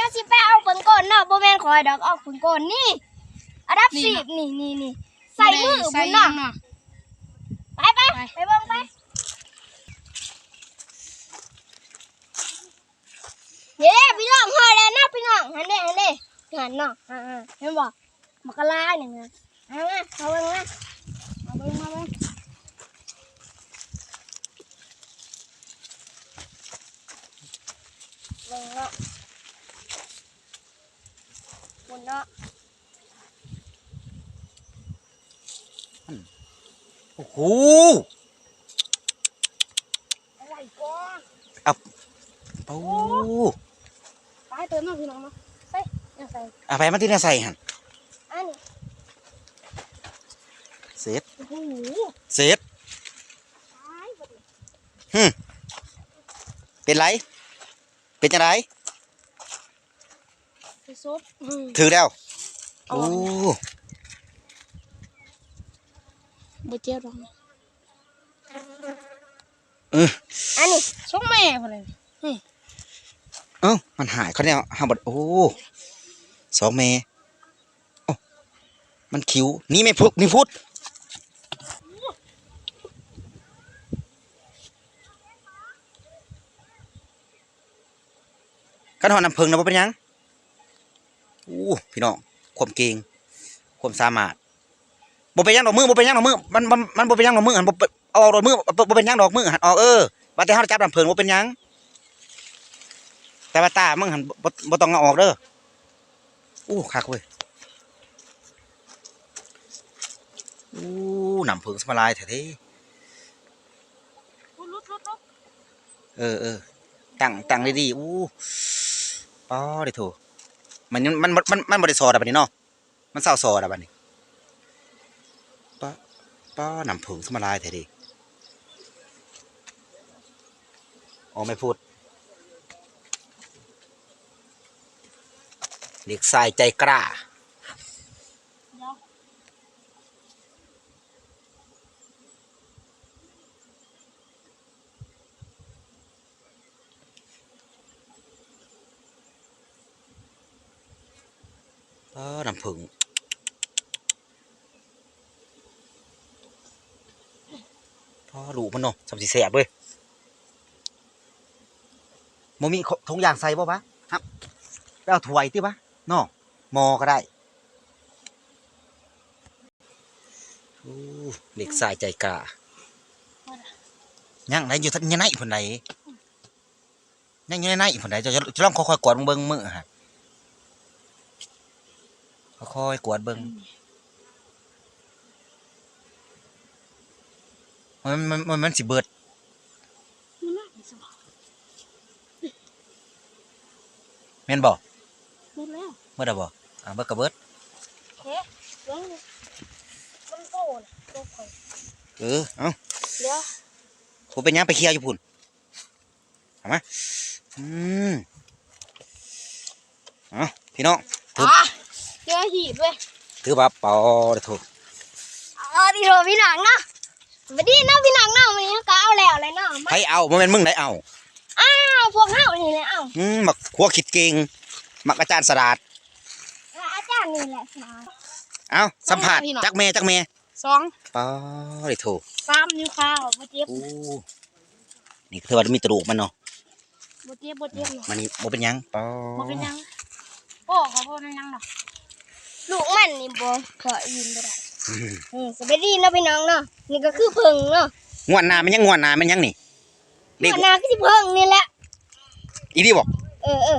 เอาสิไปเอาเบิ่งก่อนเนาะบ่แม่นคอยดอกเอาเบิ่งก่อนนี่อันดับสิบนี่นี่นี่ใส่มือใส่บุญยัเนาะงเนาะไปไป ไปเบิ่งไปเย้พี่น้องฮอดแล้วนะพี่น้องหันเด้หันเด้หันเนาะอ่าๆเห็นบ่มักกะลานี่นะเอามาเอาเบิ่งมาเอาเบิ่งมาเบิ่งเบิ่งเนาะ บุญเนาะโอ้โหอะไรก่อนโอ้ไปเติมน้ำพี่น้องเนาะไปเอาใส่เอาไปมาที่นี่ใส่หันอันนี้เสร็จโอ้โหเสร็จตายหมดเลยเป็นไร เป็นจังไรไป ซุปอืมถือแล้วเอาโอ้บ่เจ็บหรอกอันนี้ส่งแม่พุ่นเลยเอ้ามันหายเขาเนี่ยห้าบดโอ้สองเมโอ้มันคิ้วนี่ไม่พุกนี่พุดกันหอน้ำเพิงนะบ่เป็นหยังโอ้ พี่น้องความเก่งความสามารถบ่เป็นหยังดอกมือบ่เป็นหยังดอกมือมันมันมันบ่เป็นหยังดอกมือหันบ่เป็นเอาออกดอกมือบ่บ่เป็นหยังดอกมือหันออกเออว่าแต่เฮาจับน้ำเพิงบ่เป็นหยังแต่ว่าตามึงหันบ่บ่ต้องเอาออกเด้ออู้คักเว้ยอู้น้ำเพิงสมาลายแท้ลุดลุดลุดลุดๆเออเออตั้งตั้งดีๆอู้ป้อได้โถมันยัง มันมันมันมันบ่ได้ซอดอะบัดนี้เนาะมันเศร้าซอดอะบัดนี้ป้าป้าน้ำผึ้งสมาลายแท้ดิอ๋อไม่พูดเด็กชายใจกล้า เดี๋ยว เออ น้ำผึ้งพอรูมันเนาะสำสิแสบเว้ยมมีขทงยางใส่บ่ปะครับไปเอาถ้วยติปะเนาะมอก็ได้โอ้เด็กสายใจกล้ายังไหนอยู่ทันยังไหนผนไหนยังอยู่ในไหนผนไหนจะจะลองค่อยๆกวาดเบิ่งมือฮะ ค่อยๆกวาดเบิ่งมันมันมันมันสิเบิดมันน่าเป็นสบายแม่นบ่หมดแล้วเบิดอะบ่อ่าเบิดก็เบิดเฮ้เดี๋ยวนี่มันโตนะโตคอยเออเอ้าเดี๋ยวผมเป็นหยังไปเคลียร์อยู่พุ่นเอามาอืมเอ้าพี่น้อง ถืออะเจอหีบเว้ยถือว่าเปอเด้อโถเออที่โรพี่หนังเนาะมาดีเนาะพี่หนังเนาะมันยังก็เอาแล้วเลยเนาะมาใครเอาบ่แม่นมึงได้เอาอ้าวพวกเฮานี่แหละเอ้าอืมมักหัวคิดเก่งมักอาจารย์สลาดอะอาจารย์นี่แหละสาเอ้าสัมภาษณ์จักแม่จักแม่สองปอเด้อโถสามนิ้วข้าวบ่เจ็บโอ้นี่คือว่ามีกระดูกมันเนาะบ่เจ็บบ่เจ็บเลยมันนี่บ่เป็นหยังปอบ่เป็นหยังโอ้ขอโทษนะยังดอก ลูกมันนี่บ่เคยยินบ่ได้อืมอืมสดีเนาะพี่น้องเนาะนี่ก็คือเพิ่งเนาะงวดหน้ามันยังงวดหน้ามันยังนี่เลขหัวหน้าก็สิเพิ่งนี่แหละอีนี่บอกเออเออ